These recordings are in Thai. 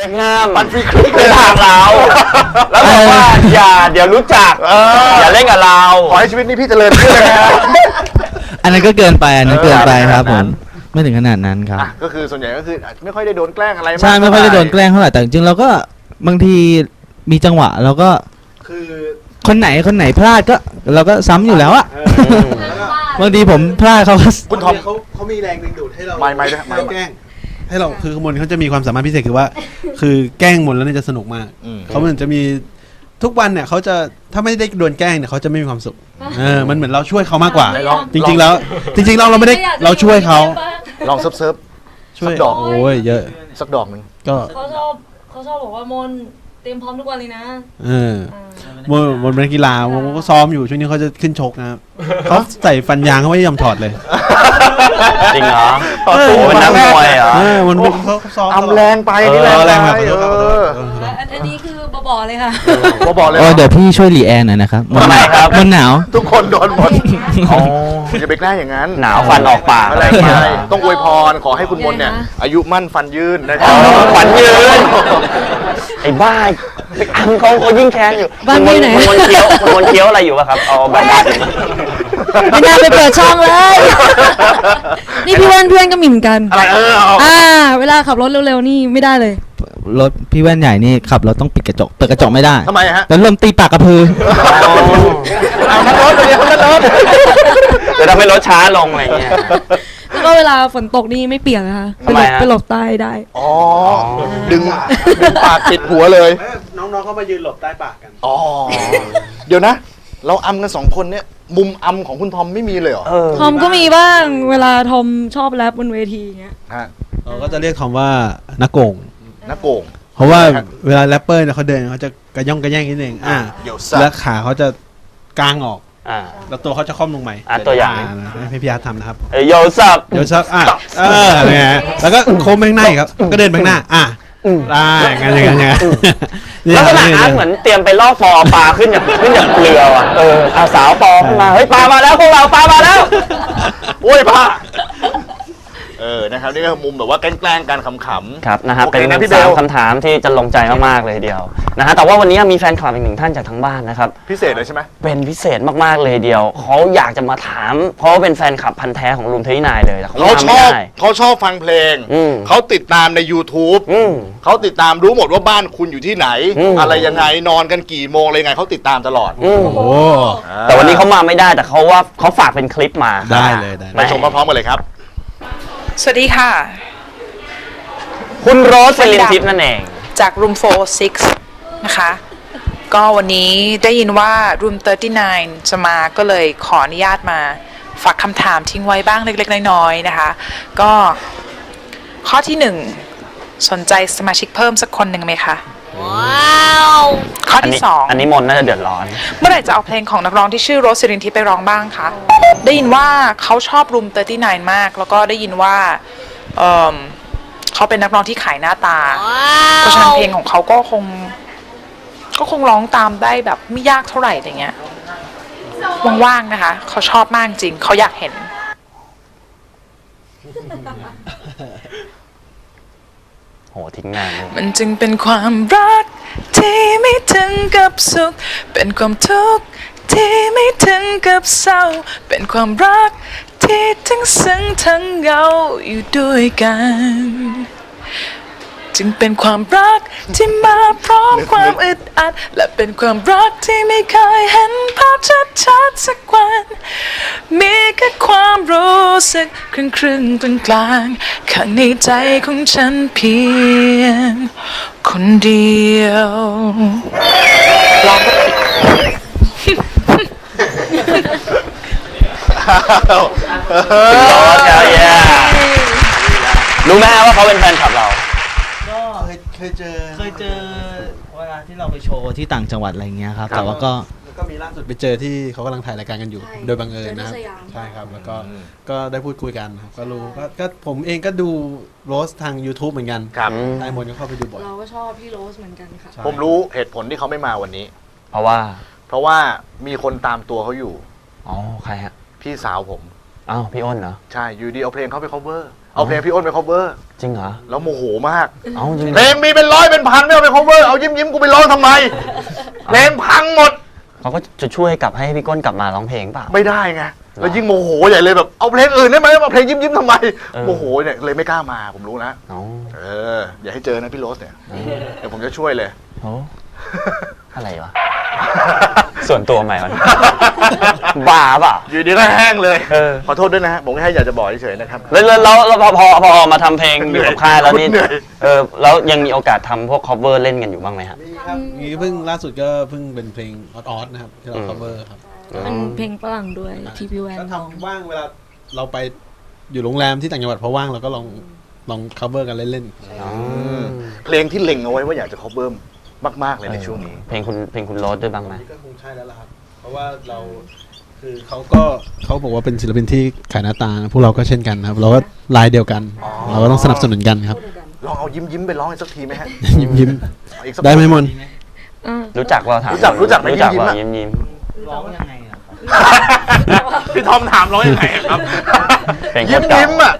เบคแฮมปั่นฟรีคลิกเป็นทางเรา แล้วบอกว่าอย่าเดี๋ยวรู้จักเอออย่าเล่นกับเรา ขอให้ชีวิตนี้พี่เจริญขึ้นนะฮะอันนั้นก็เกินไปอันนั้นเออเกินไปครับขผนาดนั้มนไม่ถึงขนาดนั้นครับ อะก็คือส่วนใหญ่ก็คืออาจจะไม่ค่อยได้โดนแกล้งอะไรใช่ากไม่ค่อยได้โดนแกเท่าหร่ล้งเท่าไหร่แต่จริงๆเราก็บางทีมีจังหวะเราก็คือคนไหนคนไหนพลาดก็ เราก็ซ้ำอยู่แล้วอะบางทีผมพลาดเขาก็ คุณทอมเขาเขามีแรงดึงดูดให้เราไม่ไม่ด้วยไม่ให้แกล้ง ให้เราคือมนเขาจะมีความสามารถพิเศษคือว่า คือแกล้งมนแล้วเนี่ยจะสนุกมากอืม เขาเหมือนจะมีทุกวันเนี่ยเขาจะถ้าไม่ได้โดนแกล้งเนี่ยเขาจะไม่มีความสุขเออมันเหมือนเราช่วยเขามากกว่าไหนลอง จริง ๆ แล้ว จริง ๆ เราเราไม่ได้เราช่วยเขาลองเซิร์ฟเซิร์ฟ ช่วยสักดอก โอ้ยเยอะ สักดอกหนึ่งก็เขาชอบเขาชอบบอกว่ามนเตรียมพร้อมทุกวันเลยนะเอออ่ามนมนเป็นนักกีฬามนก็ซ้อมอยู่ช่วงนี้เขาจะขึ้นชกนะครับเขาใส่ฟันยางเขาไม่ยอมถอดเลย จริงเหรอต่อสู้เป็นนักมวยเหรอ เออมันเป็นเขาซ้อมอำแรงไปนี่เออแรแรงงไปไปขอโทษครับขอโทเอษอและอันอันนี้คือบอๆเลยค่ะ ผมบอกเลยโอ้ว่าเดี๋ยวพี่ช่วยรีแอนหน่อยนะครับมันหนาวทำไมครับ มันหนาว ทุกคนโดนหมดอ๋อคุณอย่าไปแกล้งอย่างนั้นหนาวฟันออกปากอะไรไปต้องอวยพรขอให้คุณมนต์เนี่ยไงนะอายุมั่นฟันยืนนะครับฝันยืน ไอ้บ้าไปอังเขาเขายิ่งแค้นอยู่บ้านคุณที่ไหน คุณมนต์เคี้ยวคุณมนต์เคี้ยวอะไรอยู่ป่ะครับเอาแบบไม่น่าไปเปิดช่องเลย นี่พี่ว่านเพื่อนก็มีเหมือนกัน อะไรเออเอาอ่า เวลาขับรถเร็วๆนี่ไม่ได้เลย รถพี่แว่นใหญ่นี่ขับรถต้องปิดกระจกเปิดกระจกไม่ได้ ทำไมฮะแล้วลมตีปากกระพือ เอานั่นรถเลยนั่นรถจะทำให้รถช้าลงอะไรเงี้ย แล้วก็เวลาฝนตกนี่ไม่เปียกนะคะไปทำหไมลบฮะ ไปหลบใต้ได้ อ๋อ ดึงดึงปากปิดหัวเลย น้องๆเขามายืนหลบใต้ปากกัน อ๋อ เดี๋ยวนะ เราอำกันสองคนเนี่ย มุมอำของคุณทอมไม่มีเลยเหรอเออทอมก็มีบ้างเวลาทอมชอบแรปบนเวทีอย่างเงี้ย ฮะเราก็จะเรียกทอมว่านักโกง นักโกง เพราะว่าเวลาแรปเปอร์เนี่ยเขาเดินเขาจะกระย่องกระแย่งนิดนึงอ่าเดี๋ยวสักแล้วขาเขาจะกางออก อ่า แล้วตัวเขาจะค่อมลงใหม่อะตัวอย่างให้พี่อาร์ตทำนะครับ เอ้ยโยสับ เดี๋ยวสักอะเออเนี่ยฮะแล้วก็โค้งไปข้างหน้าอีกครับ ก็เดินไปข้างหน้า อะ ได้งั้นอย่างนั้นอย่างนั้นเนี่ยลักษณะเนี่ยอาร์ตเหมือนเตรียมไปล่อฟอปลาขึ้นจากขึ้นจากเรือว่ะเอออาสาวปอขึ้นมาเฮ้ยปลามาแล้วพวกเราปลามาแล้วโอ้ยผ้า เออนะครับนี่ก็มุมแบบว่าแกล้งๆกันขำๆ ครับนะฮะโอเคเป็นนะพี่เบสาลมคำถามที่จะลงใจมากๆเลยทีเดียวนะฮะแต่ว่าวันนี้มีแฟนคลับอีกหนึ่งท่านจากทางบ้านนะครับ พิเศษเลยใช่ไหม เป็นพิเศษมากๆเลยทีเดียว เขาอยากจะมาถาม เพราะว่าเป็นแฟนคลับพันธ์แท้ของลุงเทยนายเลยแต่เขาเขาทำชไม่อบได้ เขาชอบฟังเพลง อืมเขาติดตามใน YouTube อืมเขาติดตามรู้หมดว่าบ้านคุณอยู่ที่ไหน อืม อะไรยังไงนอนกันกี่โมงอะไรยังไงเขาติดตามตลอดอืมโอ้ แต่วันนี้เขามาไม่ได้แต่เขาว่าเขาฝากเป็นคลิปมาได้เลยได้ ไปชมพร้อมๆกันเลยครับ สวัสดีค่ะ คุณโรสเซลินทิพย์นั่นเอง จาก Room 46นะคะ ก็วันนี้ได้ยินว่า Room 39 จะมาก็เลยขออนุญาตมา ฝากคำถามทิ้งไว้บ้างเล็กๆ น้อยๆ นะคะ ก็ข้อที่หนึ่ง สนใจสมาชิกเพิ่มสักคนหนึ่งไหมคะ ว้าว ข้ออันที่นี้สองอันนี้มนต์น่าจะเดือดร้อน เมื่อไหร่จะเอาเพลงของนักร้องที่ชื่อโรสซิรินทิไปร้องบ้างคะ ได้ยินว่าเขาชอบรูม39 มาก แล้วก็ได้ยินว่าเอิ่มเขาเป็นนักร้องที่ขายหน้าตา เพราะฉะนั้นเพลงของเขาก็คง ก็คงร้องตามได้แบบไม่ยากเท่าไหร่อะไรเงี้ยว่างๆนะคะ เขาชอบมากจริง เขาอยากเห็น โหทิ้งงานเลยมันจึงเป็นความรัก ที่ไม่ถึงกับสุข เป็นความทุกข์ที่ไม่ถึงกับเศร้า เป็นความรักที่ทั้งซึ้งทั้งเหงาอยู่ด้วยกัน จึงเป็นความรักที่มาพร้อมความอึดอัด และเป็นความรักที่ไม่เคยเห็นภาพชัดๆสักวัน มีแค่ความรู้สึกครึ่งครึ่งกลางกลางๆข้างในใจของฉันเพียง คนเดียวร้องก็ผิดโรสครับเย้รู้ไหมฮะว่าเขาเป็นแฟนคลับเราเคย เคยเจอ เคยเจอเวลาที่เราไปโชว์ที่ต่างจังหวัดอะไรเงี้ยครับ ครับ แต่ว่าก็แล้วก็มีล่าสุดไปเจอที่เขากำลังถ่ายรายการกันอยู่ ใช่โดยบังเอิญนะครับเจอที่สยาม ใช่ครับแล้วก็ก็ได้พูดคุยกันครับก็รู้ก็ก็ผมเองก็ดูโรสทาง YouTube เหมือนกันครับ ไอ้มนก็เข้าไปดูบ่อย เราก็ชอบพี่โรสเหมือนกันค่ะ ใช่ ผมรู้เหตุผลที่เขาไม่มาวันนี้ เพราะว่า เพราะว่ามีคนตามตัวเขาอยู่ อ๋อ ใครฮะพี่สาวผม อ้าว พี่อ้นเหรอ ใช่ อยู่ดีเอาเพลงเขาไป cover เอาเพลงพี่อ้นไป cover จริงเหรอ แล้วโมโหมาก เอาจริงเพลงมีเป็นร้อยเป็นพันไม่เอาไป cover เอายิ้มยิ้มๆกูไปร้องทำไมเพลงพังหมดเขาก็จะช่วยกลับให้พี่ก้นกลับมาร้องเพลงเปล่า ไม่ได้ไงแล้วยิ่งโมโหใหญ่เลยแบบเอาเพลงอื่นได้ไหมเอาเพลงยิ้มยิ้มๆทำไมเออ โมโหเนี่ยเลยไม่กล้ามาผมรู้นะเอาเอออย่าให้เจอนะพี่โรสเนี่ยเดี๋ยวผมจะช่วยเลยโอ้อะไรวะ ส่วนตัวใหม่มัน บ้าเปล่าอยู่ดีก็แห้งเลยเออ ขอโทษด้วยนะฮะผมแค่อยากจะบอกเฉยๆนะครับ แล้วแล้วแล้วแล้วพอพอพอมาทำเพลงอยู่กับค่ายแล้วนี่เหนื่อย เออแล้วยังมีโอกาสทำพวก cover เล่นกันอยู่บ้างไหมฮะมีครับนี่เพิ่งล่าสุดก็เพิ่งเป็นเพลงออดๆนะครับ ที่เรา อืม cover ครับเป็นเพลงฝรั่งด้วยที่พี่แวนก็ร้อง ทำว่างเวลาเราไปอยู่โรงแรมที่ต่างจังหวัดพอว่างเราก็ลองลอง cover กันเล่นอ๋อ เพลงที่เล็งเอาไว้ว่าอยากจะ cover มาก ๆ เลยในช่วงนี้ เพลงคุณเพลงคุณโรสด้วยบ้างไหมๆนี่ก็คงใช่แล้วล่ะครับ เพราะว่าเราคือเขาก็เขาบอกว่าเป็นศิลปินที่ขายหน้าตาพวกเราก็เช่นกันครับ เราก็ลายเดียวกันเราก็ต้องสนับสนุนกันครับ ลองเอายิ้มยิ้มๆไปร้องอีกสักทีไหมฮะยิ้มยิ้มเอาอีกสักได้ไหมมนอ่ารู้จักว่าถามรู้จักรู้จักไหมรู้จักยิ้มๆว่าอะ ยิ้มยิ้มร้องยังไงอะพี่ทอมถามร้องยังไงอะครับ เพลงยิ้มเก่ายิ้มๆอะ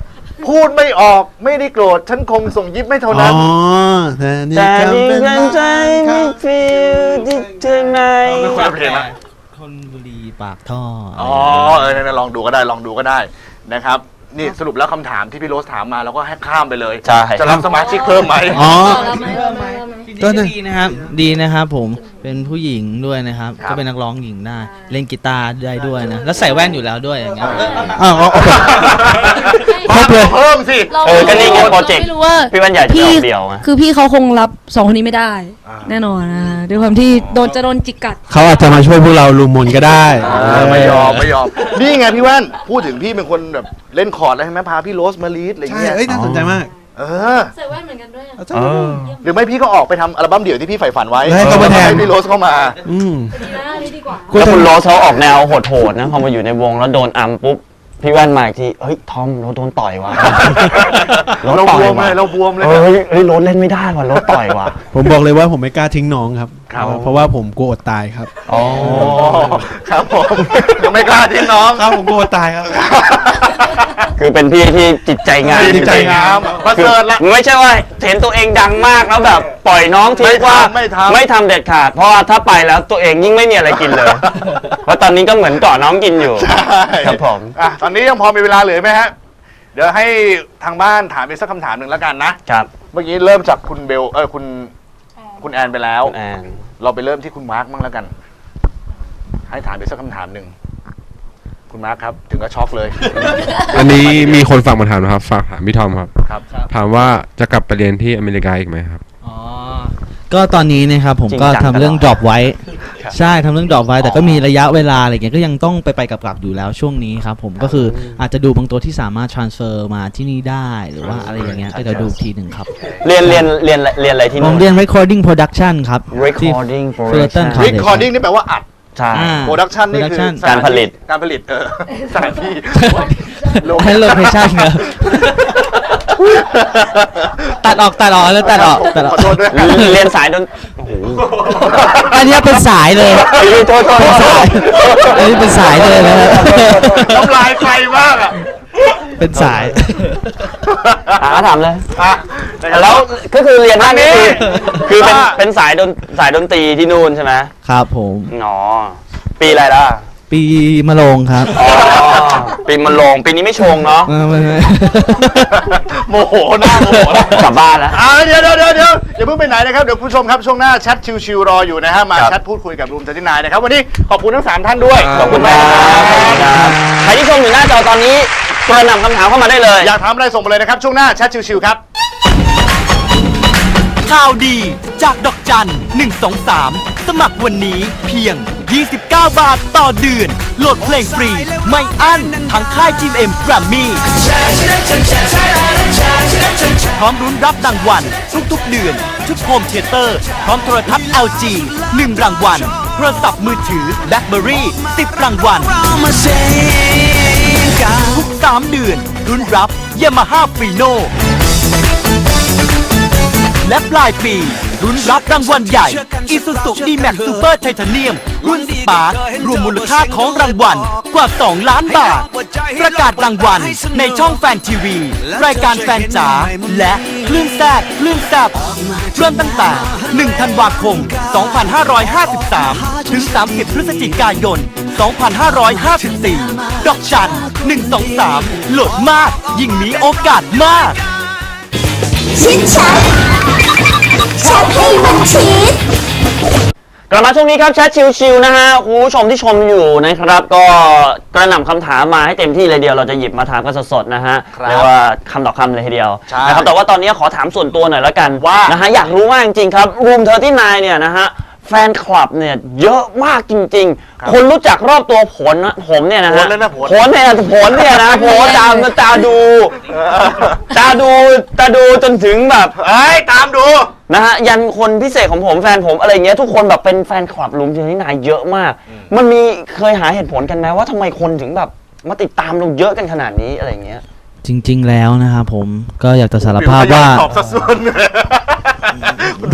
พูดไม่ออกไม่ได้โกรธฉันคงส่งยิ้มไม่เท่าอ๋นั้นอแต่นี่แต่ก็ดีเป็นกันใจไม่ฟีลที่เธอในไม่ควรเพลงละ คนบุรีปากท่ออ๋อ เออเนี่ยๆลองดูก็ได้ลองดูก็ได้นะครับ นี่สรุปแล้วคำถามที่พี่โรสถามมาเราก็ให้ข้ามไปเลย ใช่ จะรับสมาชิกเพิ่มไหมอ๋อ เราไหมเราไหมเราไหมก็ดีนะครับ ดีนะครับผม เป็นผู้หญิงด้วยนะครับ ครับ ก็เป็นนักร้องหญิงได้ เล่นกีตาร์ได้ด้วยนะ แล้วใส่แว่นอยู่แล้วด้วยอย่างเงี้ย อ้าวอ๋ออ๋อครบเลย เพิ่มสิราเออก็นี่ไงโปรเจกต์ ไม่รู้ว่า พี่วันใหญ่จะพี่ออกเดียวอะคือพี่เขาคงรับสองคนนี้ไม่ได้ อ่า แน่นอนนะด้วยความที่โดนจะโดนจิกกัด เขาอาจจะมาช่วยพวกเราลุมมนก็ได้ เออไม่ยอมไม่ยอม นี่ไงพี่แว่นพูดถึงพี่เป็นคนแบบเล่นคอร์ดแล้วใช่ไหมพาพี่โรสมาลีดอะไรใช่เงี้ยเอ้ยน่าสนใจมากเออ ใส่แว่นเหมือนกันด้วยเอาจ้ะเออหรือไม่พี่ก็ออกไปทำอัลบั้มเดี่ยวที่พี่ใฝ่ฝันไว้ให้เขามาแทน ให้พี่โรสเข้ามาอืม ดีนะอันนี้ดีกว่า แล้วคุณโรสเขาออกแนวโหดๆนะพอมาอยู่ในวงแล้วโดนอัมปุ๊บพี่แว่นมาอีกทีเฮ้ยทอมเราโดนต่อยว่ะเราต่อบวยมว่ะเลยเราบวมเลย เฮ้ยเฮ้ยโรสเล่นไม่ได้ว่ะโรสต่อยว่ะ ผมบอกเลยว่าผมไม่กล้าทิ้งน้องครับ ครับ เพราะว่าผมกลัวอดตายครับ อ๋อโอ้ครับผม ยังไม่กล้าทิ้งน้อง ครับผมกลัวอดตายครับ คือเป็นพี่ที่จิตใจงามจิตใจงามประคือเสริฐละไม่ใช่ว่าเห็นตัวเองดังมากแล้วแบบ ปล่อยน้องทิ้งว่าไม่ทำไม่ทำไม่ทำเด็ดขาด เพราะว่าถ้าไปแล้วตัวเองยิ่งไม่มีอะไรกินเลย เพราะตอนนี้ก็เหมือนเกาะน้องกินอยู่ใช่ครับผมอะตอนนี้ยังพอมีเวลาเหลือไหมฮะ เดี๋ยวให้ทางบ้านถามอีกสักคำถามหนึ่งแล้วกันนะครับ เมื่อกี้เริ่มจากคุณเบล เออคุณ คุณแอนไปแล้ว คุณแอนเราไปเริ่มที่คุณมาร์คมั่งแล้วกัน ให้ถามอีกสักคำถามหนึ่ง คุณมาร์คครับ ถึงก็ช็อกเลย อันนี้มีคนฝากมาถามนะครับ ฝากถามพี่ทอมครับ ครับ ถามว่าจะกลับไปเรียนที่อเมริกาอีกไหมครับ อ๋อ ก็ตอนนี้นะครับผมจริงก็จังทำเรื่องตลอด ดรอปไว้ ครับใช่ทำเรื่องดรอปไว้ แต่ก็มีระยะเวลาอะไรเงี้ยก็ยังต้องไปไปๆกลับๆอยู่แล้วช่วงนี้ครับผมก็คืออาจจะดูบางตัวที่สามารถ transfer มาที่นี่ได้หรือว่าอะไรอย่างเงี้ยก็เดี๋ยวดูอีกทีหนึ่งครับ เรียนเรียนเรียนเรียนอะไรที่ผนู่มน เรียน recording production ครับที่ recording Fullerton production College recording นี่แปลว่าอัดใช่ อ่า production นี่คือ production สถนการผลิต การผลิตเออสถานที่ ให้โลเคชั่นครับ ตัดออกตัดออกแล้วตัดออกตัดออกขอโทษด้วยเรียนสายดนโอ้โหอันเนี้ยเป็นสายเลยเอ้ยโทษโทษเป็นโทสายษอันนี้เป็นสายเลยนะครับน้ำลายไฟมากอะเป็นสายอะถามเลยอะแล้วก็คือเรียนด้านนี้คือคือเป็นว่าเป็นสายดนสายดนตรีที่นู่นใช่ไหมครับผมอ๋อปีอะไรล่ะ ปีมะโรงครับอ๋อปีมันลงปีนี้ไม่ชงเนาะ เออไม่ไม่ โมโหหน้าโมโหแล้วกลับบ้านแล้ว อ่าเดี๋ยวเดี๋ยวเดี๋ยวเดี๋ยวอย่าเพิ่งไปไหนนะครับ เดี๋ยวคุณผู้ชมครับ ช่วงหน้าแชทชิวๆรออยู่นะฮะมาครับ แชทพูดคุยกับรูมเซตินายนะครับ วันนี้ขอบคุณทั้งสามท่านด้วย ขอบคุณมากครับใครที่ชมอยู่หน้าจอตอนนี้กระหน่ำคำถามเข้ามาได้เลย อยากถามอะไรส่งมาเลยนะครับ ช่วงหน้าแชทชิวๆครับ ข่าวดีจากดอกจัน 123 สมัครวันนี้เพียง 29 บาทต่อเดือน โหลดเพลงฟรี ไม่อั้นทั้งค่ายทีเอ็มแกรมมี่พร้อมรุ้นรับรางวัลทุกๆเดือน ชุดโฮมเทเตอร์ พร้อมโทรทัศน์ LG 1 รางวัลโทรศัพท์มือถือ BlackBerry 10 รางวัลทุก 3 เดือน รุ้นรับ Yamaha f i n o และปลายปี รุ้นรับรางวัลใหญ่ Isuzu D-Max Super Titanium รุ่นสปาร์รวมมูลค่าของรางวัลกว่า 2 ล้านบาท ประกาศรางวัลในช่องแฟนทีวี รายการแฟนจ๋าและคลื่นแซดคลื่นแซบเริ่มตั้งแต่1ธันวาคม 2553 ถึง 30 พฤศจิกายน 2554 ดอกจัน 123 โหลดมาก ยิ่งมีโอกาสมาก ชิดชัด ชัดให้มันชิดกลับมาช่วงนี้ครับแชทชิวๆนะฮะคุณผู้ชมที่ชมอยู่นะครับ ก็กระหน่ำคำถามมาให้เต็มที่เลยเดียวเราจะหยิบมาถามกันสดๆนะฮะครับเรียกว่าคำต่อคำเลยทีเดียวใช่นะครับแต่ว่าตอนนี้ขอถามส่วนตัวหน่อยละกันว่า นะฮะอยากรู้มากจริงๆครับรูมเธอที่นายเนี่ยนะฮะแฟนคลับเนี่ยเยอะมากจริงๆคนรู้จักรอบตัวผลนะผมเนี่ยนะผฮะลเลยนะผล ผลเนี่ยผลเนี่ยนะผลตามตาดู ตาดูตาดูจนถึงแบบ เอ้ย ตามดู นะฮะยันคนพิเศษของผมแฟนผมอะไรเงี้ยทุกคนแบบเป็นแฟนคลับลุงเจนี่นายเยอะมาก มันมีเคยหาเหตุผลกันไหมว่าทำไมคนถึงแบบมาติดตามเราเยอะกันขนาดนี้อะไรเงี้ย จริง ๆ แล้วนะครับผมก็อยากจะสารภาพว่า ตอบสัดส่วน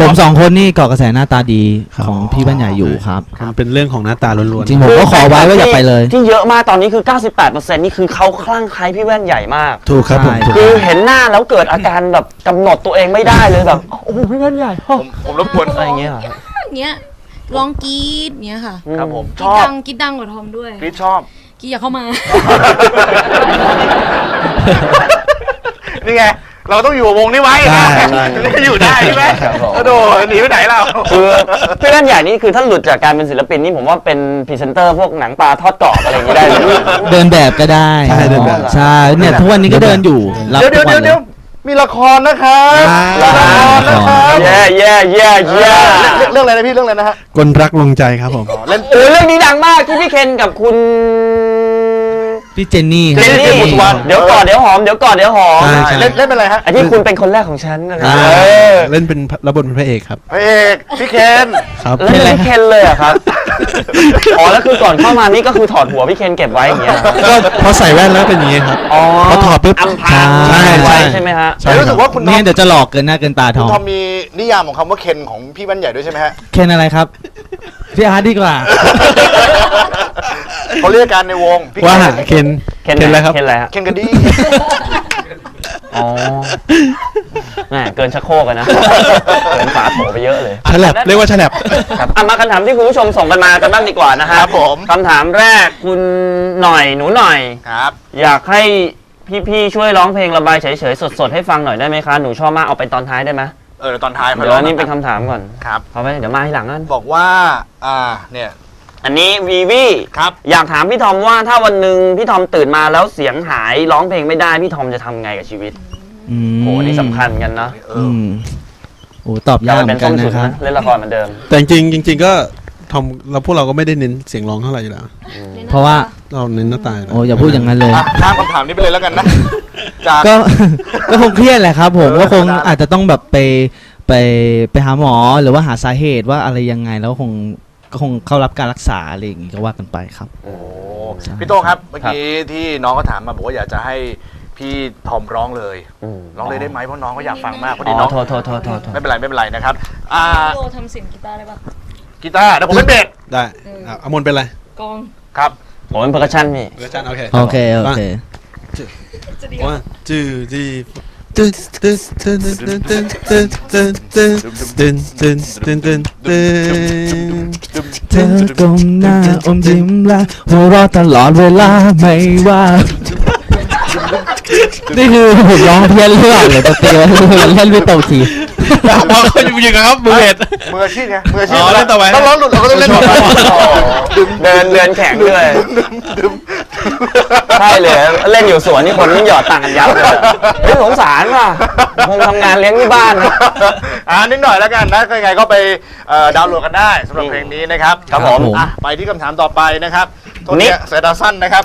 ผมสองคนนี่เกาะกระแสหน้าตาดีของพี่บ้านใหญ่อยู่ครับ มันเป็นเรื่องของหน้าตาล้วนจริงผมก็ขอไว้ว่าอย่าไปเลย ที่เยอะมากตอนนี้คือ 98%นี่คือเขาคลั่งไคล้พี่แว่นใหญ่มาก ๆถูกครับผมใช่ ถูกคือเห็นหน้าแล้วเกิดอาการแบบกำหนดตัวเองไม่ได้เลยแบบโอ้โหพี่แว่นใหญ่ผมผมรบกวนอะไรเงี้ยเหรอเนี้ยร้องกรี๊ดเนี้ยค่ะครับผมกชรี๊ดอบดังกรี๊ดดังกว่าทอมด้วยคริสชอบ กรี๊ดอย่าเข้ามา นี่ไง เราต้องอยู่กับวงนี้ไว้ใช่นะจะอยู่ได้ใช่ไหมครับผม โอ้โหหนีไปไหนเรา คือพี่แว่นใหญ่นี่คือถ้าหลุดจากการเป็นศิลปินนี่ผมว่าเป็นพรีเซนเตอร์พวกหนังปลาทอดกรอบอะไรอย่างงี้ได้เลย เดินแบบก็ได้ใช่เดินแบบ ใช่เนี่ยทุกวันนี้ก็เดินอยู่รับเดี๋ยวทุเดี๋ยวกวัเดี๋ยนวเลเดี๋ยวย มีละครนะครับอ่า ละครนะครับแย่แย่แย่แย่เรื่องเรื่องอะไรนะพี่เรื่องอะไรนะฮะกลรักลงใจครับผม เล่น โอ้ยเรื่องนี้ดังมากที่พี่เคนกับคุณ พี่เจนนี่เจนนี่เจนนี่บุษวรรณเดี๋ยวก่อนเดี๋ยวหอมเดี๋ยวก่อนเดี๋ยวหอมใช่ใช่ เล่นเล่นเป็นอะไรฮะไอ้ที่คุณเป็นคนแรกของฉันนะครัอ่าบเออเล่นเป็นรับบทเป็นพระเอกครับ พระเอกพี่เคนครับแล้วเป็นพี่เคนเลยเหรอะครับอ๋อแล้วคือก่อนเข้ามานี่ก็คือถอดหัวพี่เคนเก็บไว้อย่างเงี้ยก็พอใส่แว่นแล้วเป็นอย่างนี้ครับ อ๋อพอถอดปุ๊บอำพรางใช่ใช่ไว้ใช่ไหมฮะ ใช่รู้สึกว่าคุณทเนี่อยมเดี๋ยวจะหลอกเกินหน้าเกินตาทคุอณมทอมมีนิยามของคำว่าเคนของพี่แว่นใหญ่ด้วยใช่ไหมฮะ เคนอะไรครับ พี่อาร์ตดีกว่า เขาเรียกกันในวงพี่ว่าเคนเคนเคนเคนอะไรครับ เคนอะไรฮะเคนกระดี้อ๋อแหมเกินชักโครกอะนะ เกินฝาโถไปเยอะเลยฉลับเรียกว่าฉลับครับอะมาคำถามที่คุณผู้ชมส่งกันมากันบ้างดีกว่านะฮะครับผมคำถามแรกคุณหน่อยหนูหน่อยครับ อยากให้พี่ๆช่วยร้องเพลงระบายเฉยๆสดๆให้ฟังหน่อยได้ไหมคะหนูชอบมากเอาไปตอนท้ายได้ไหมเออตอนท้ายเดี๋ยวอันนี้เป็นคำถามก่อนครับเอาไปเดี๋ยวมาให้หลังนั่นบอกว่าอ่าเนี่ย อันนี้วีวีครับ อยากถามพี่ทอมว่าถ้าวันหนึ่งพี่ทอมตื่นมาแล้วเสียงหายร้องเพลงไม่ได้พี่ทอมจะทำไงกับชีวิตอืมโหอันนี่สำคัญกันเนาะเออือมโอ้ตอบอยายากกไปเหเป็มืนอนกัส้นมสุดนะครับนะเล่นละครเหมือนเดิม แต่จริงๆจริง ๆ ก็ทอมเราพวกเราก็ไม่ได้เน้นเสียงร้องเท่าไหร่อยู่แล้ว เพราะว่า เราเน้นหน้าตายู่แล้ว โอ้อย่าพูดอย่างนั้นเลย อะข้ามคำถามนี้ไปเลยแล้วกันนะ จาก ก็ ก็คงเครียดแหละครับ ผมเออก็คงธรรมดา อาจจะต้องแบบไปไปไปหาหมอหรือว่าหาสาเหตุว่าอะไรยังไงแล้วคงก็ คงเข้ารับการรักษาอะไรอย่างงี้ก็ว่ากันไปครับ โอ้พี่โต้งครับเมื่อกี้ที่น้องก็ถามมาบอกว่าอยากจะให้พี่ทอมร้องเลยอืมร้องเลยได้ไหมเพราะน้องก็อยากฟังมากพออ๋ดีอน้องโทษโทษโทษโทษโทษไม่เป็นไรไม่เป็นไรนะครับอ่าโลทำเสียงกีตาร์ได้ปะกีตาร์เดี๋ยวผมเป็นเบสได้อะอามนเป็นอะไรกอง ครับ ผมเป็นเพอร์คัชชั่นพี่ เวอร์ชันโอเคโอเค โอเค จะดีว่าจืดดีตึ๊ด ตึ๊ดตึ๊ดตึ๊ดตึ๊ดตึ๊ดตึ๊ดตึ๊ดตึ๊ดตึ๊ดตึ๊ดตึ๊ดตึ๊ดตึ๊ดตึ๊ดเธอก้มหน้าอมยิ้มและหัวเราะตลอดเวลาไม่ว่า นี่คือผมร้องเพี้ยนหรือเปล่าหรือดนตรีมันเล่นไม่ตรงทีพอเขาอยู่ยังครับมือเบสมืออาชีพไงมืออาชีพอ๋อเล่นต่อไปต้องร้องหลุดเราก็ต้องเล่นต่อไปเดิ นเดินแข่งด้วยใช่เลย เล่นอยู่สวนนี่คนนี่หยอดตังค์กันยับเลยเฮ้ยสงสารว่ะคงทำงานเลี้ยงที่บ้านนะ อ่านิดหน่อยแล้วกันนะยังไงก็ไปเอ่อดาวน์โหลดกันได้สำหรับเพลงนี้นะครับครับผมอะไปที่คำถามต่อไปนะครับตัวนิเนี้ดยสายตาสั้นนะครับ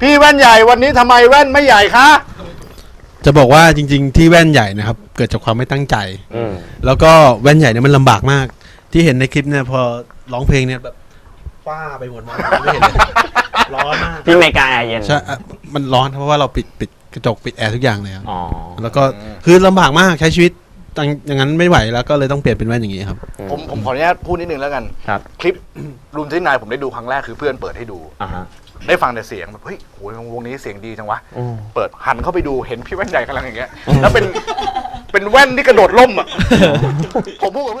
พี่แว่นใหญ่วันนี้ทำไมแว่นไม่ใหญ่คะจะบอกว่าจริง ๆ ที่แว่นใหญ่นะครับ เกิดจากความไม่ตั้งใจอืมแล้วก็แว่นใหญ่เนี่ยมันลำบากมาก ที่เห็นในคลิปเนี่ยพอร้องเพลงเนี่ยแบบ ฟ้าไปหมดมองไม่เห็นเลยร้อนมากที่อเมริกาแอร์เย็นใช่อะมันร้อนเพราะว่าเราปิดปิดกระจกปิดแอร์ทุกอย่างเลยครับอ๋อแล้วก็คือลำบากมากใช้ชีวิตตั้งอย่างนั้นไม่ไหวแล้วก็เลยต้องเปลี่ยนเป็นแว่นอย่างนี้ครับ ผมผมขออนุญาตพูดนิดนึงแล้วกัน ครับคลิปรูมที่นายผมได้ดูครั้งแรกคือเพื่อนเปิดให้ดู อ่าฮะ ได้ฟังแต่เสียงแบบเฮ้ยโหวงนี้เสียงดีจังวะ อืม เปิดหันเข้าไปดูเห็นพี่แว่นใหญ่กำลังอย่างเงี้ย แล้วเป็นเป็นแว่นที่กระโดดล่มอะ ผมพูดกับเพื่อน